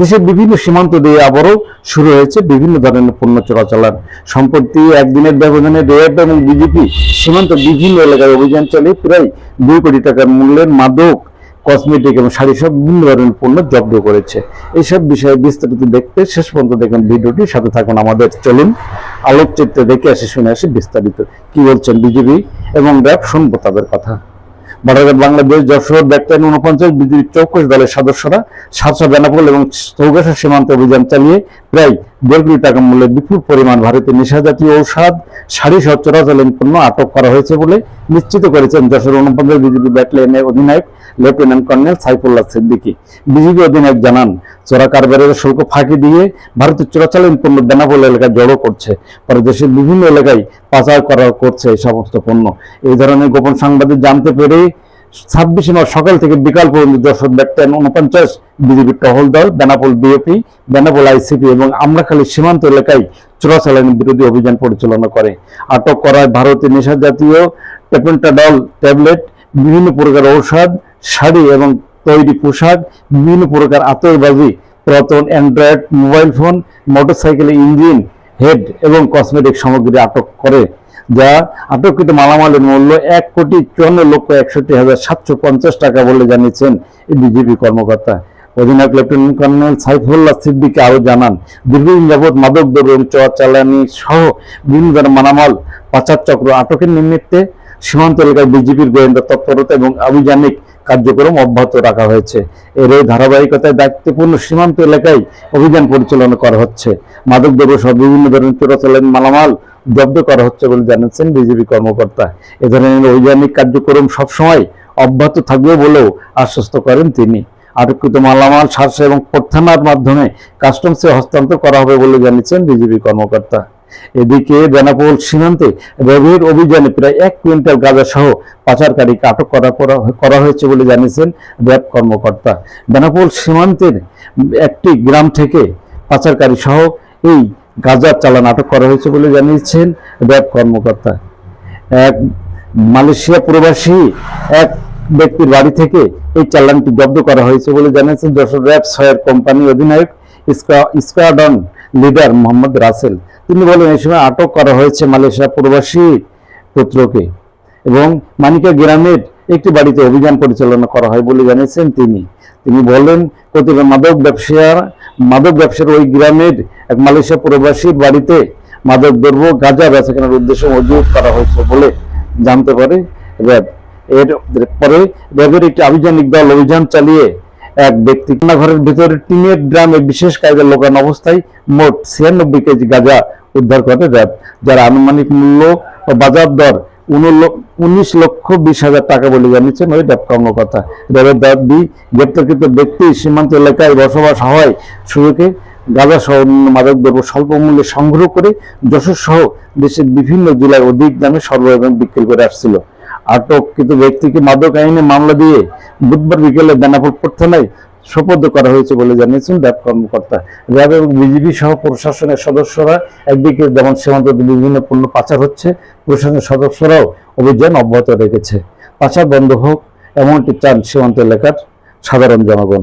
দেশের বিভিন্ন সীমান্ত দিয়ে আবারও শুরু হয়েছে, বিভিন্ন ধরনের পণ্য চলাচলার সম্প্রতি একদিনের ব্যবধানে রেয়াব এবং বিজেপি সীমান্ত বিভিন্ন এলাকায় অভিযান চালিয়ে প্রায় দুই কোটি টাকার মূল্যের মাদক, কসমেটিক এবং শাড়ি সব বিভিন্ন ধরনের পণ্য জব্দ করেছে। এইসব বিষয়ে বিস্তারিত দেখতে শেষ পর্যন্ত দেখুন ভিডিওটি সাথে থাকুন আমাদের। চলুন আলোকচিত্রে দেখে আসি, শুনে আসি বিস্তারিত। কি বলছেন বিজেপি এবং র্যাব শুনব তাদের কথা। বর্ডার বাংলাদেশ যশোর ব্যাকটাইন উনপঞ্চাশ বিজেপি চৌকশ দলের সদস্যরা সাতশো বেনাপোল এবং চৌগাছা সীমান্ত অভিযান চালিয়ে প্রায় দেড় কোটি টাকা মূল্যের বিপুল পরিমাণ ভারতীয় নেশাজাতীয় ঔষধ শাড়ি সহ চোরাচালান পণ্য আটক করা হয়েছে বলে নিশ্চিত করেছেন যশোর উনপঞ্চাশ বিজেপি ব্যাটালিয়নের অধিনায়ক lieutenant colonel Saifullah Siddiqui. BJP অধিনায়ক জানান, চোরা কারবারের শুল্ক ফাঁকি দিয়ে ভারতের চোরাচালান পণ্য বেনাপোল এলাকায় জড়ো করছে। পরে দেশের বিভিন্ন এলাকায় পাচার করা করছে এই সমস্ত পণ্য। এই ধরনের গোপন সাংবাদিক জানতে পেরে ছাব্বিশে মার্চ সকাল থেকে বিকাল পর্যন্ত যশোর ব্যাকটাইন উনপঞ্চাশ বিজেপির টহল দল, বেনাপোল বিএপি বেনাপোল আইসিপি এবং আমরাখালী সীমান্ত এলাকায় চোরাচালান বিরোধী অভিযান পরিচালনা করে। আটক করায় ভারতের নেশা জাতীয় টেপেন্টাডল ট্যাবলেট, বিভিন্ন প্রকার ঔষধ, শাড়ি এবং তৈরি পোশাক, বিভিন্ন প্রকার আতসবাজি পুরাতন অ্যান্ড্রয়েড মোবাইল ফোন, মোটরসাইকেলের ইঞ্জিন, হেড এবং কসমেটিক সামগ্রী আটক করে। যা আটককৃত মালামালের মূল্য এক কোটি চুয়ান্ন লক্ষ একষট্টি হাজার সাতশো পঞ্চাশ টাকা বলে জানিয়েছেন বিজেপি কর্মকর্তা। অধিনায়ক লেফটেন্যান্ট কর্নেল সাইফুল্লাহ সিদ্দিকে আরও জানান, দীর্ঘদিন যাবৎ মাদক দ্রব্য এবং চোর চালানি সহ বিভিন্ন ধরনের মালামাল, পাচার চক্র আটকের নিমিত্তে সীমান্ত এলাকায় বিজেপির গোয়েন্দা তৎপরতা এবং আভিযানিক কার্যক্রম অব্যাহত রাখা হয়েছে। এর এই ধারাবাহিকতায় দায়িত্বপূর্ণ সীমান্ত এলাকায় অভিযান পরিচালনা করা হচ্ছে। মাদক দ্রব্য সহ বিভিন্ন ধরনের চোরাচালান মালামাল জব্দ করা হচ্ছে বলে জানিয়েছেন বিজেপি কর্মকর্তা। এ ধরনের অভিযানিক কার্যক্রম সবসময় অব্যাহত থাকবে বলেও আশ্বস্ত করেন তিনি। আটককৃত মালামাল সারসা এবং প্রত্যানার মাধ্যমে কাস্টমসে হস্তান্তর করা হবে বলে জানিয়েছেন বিজেপি কর্মকর্তা। এদিকে বেনাপোল সীমান্তে র্যাবের অভিযানে প্রায় এক কুইন্টাল গাঁজা সহ পাচারকারীকে আটক করা- করা হয়েছে বলে জানিয়েছেন র্যাব কর্মকর্তা। বেনাপোল সীমান্তের একটি গ্রাম থেকে পাচারকারী সহ এই গাঁজার চালান আটক করা হয়েছে বলে জানিয়েছেন র্যাব কর্মকর্তা। এক মালয়েশিয়া প্রবাসী এক ব্যক্তির বাড়ি থেকে এই চালানটি জব্দ করা হয়েছে বলে জানিয়েছেন যশোর র্যাব ছয়ের কোম্পানি অধিনায়ক স্কোয়াডন লিডার মোহাম্মদ রাসেল। তিনি বলেন এই সময় আটক করা হয়েছে মালয়েশিয়া প্রবাসী পুত্রকে এবং মানিকা গ্রামের একটি বাড়িতে অভিযান পরিচালনা করা হয় বলে জানিয়েছেন তিনি। তিনি বলেন কতিপয় মাদক ব্যবসায়ীর মাদক ব্যবসার ওই গ্রামের এক মালয়েশিয়া প্রবাসীর বাড়িতে মাদক দ্রব্য, গাঁজা বেচা কেনার উদ্দেশ্যে মজুত করা হয়েছে বলে জানতে পারে র্যাব। এর পরে র্যাবের একটি আভিযানিক দল অভিযান চালিয়ে এক ব্যক্তি ঘরের ভিতরে টিনের ড্রামে বিশেষ কায়দা লোকানো অবস্থায় মোট ছিয়ানব্বই কেজি গাঁজা উদ্ধার করে র্যাব, যার আনুমানিক মূল্য ও বাজার দর উনিশ লক্ষ বিশ হাজার টাকা বলে জানিয়েছেন ওই র্যাব কর্মকর্তা র্যাবের দাবি গ্রেপ্তারকৃত ব্যক্তি সীমান্ত এলাকায় বসবাস হওয়ায় সুযোগে গাঁজা সহ মাদক দ্রব্য স্বল্প মূল্যে সংগ্রহ করে যশোর সহ দেশের বিভিন্ন জেলায় অধিক দামে সরবরাহ বিক্রি করে আসছিল। আটককৃত ব্যক্তিকে মাদক আইনে মামলা দিয়ে বুধবার বিকেলে বেনাপুর থানায় সোপর্দ করা হয়েছে বলে জানিয়েছেন র্যাব কর্মকর্তা। র্যাব এবং বিজিবি সহ প্রশাসনের সদস্যরা একদিকে যেমন সীমান্ত বিভিন্ন পণ্য পাচার হচ্ছে, প্রশাসনের সদস্যরাও অভিযান অব্যাহত রেখেছে। পাচার বন্ধ হোক, এমনটি চান সীমান্ত এলাকার সাধারণ জনগণ।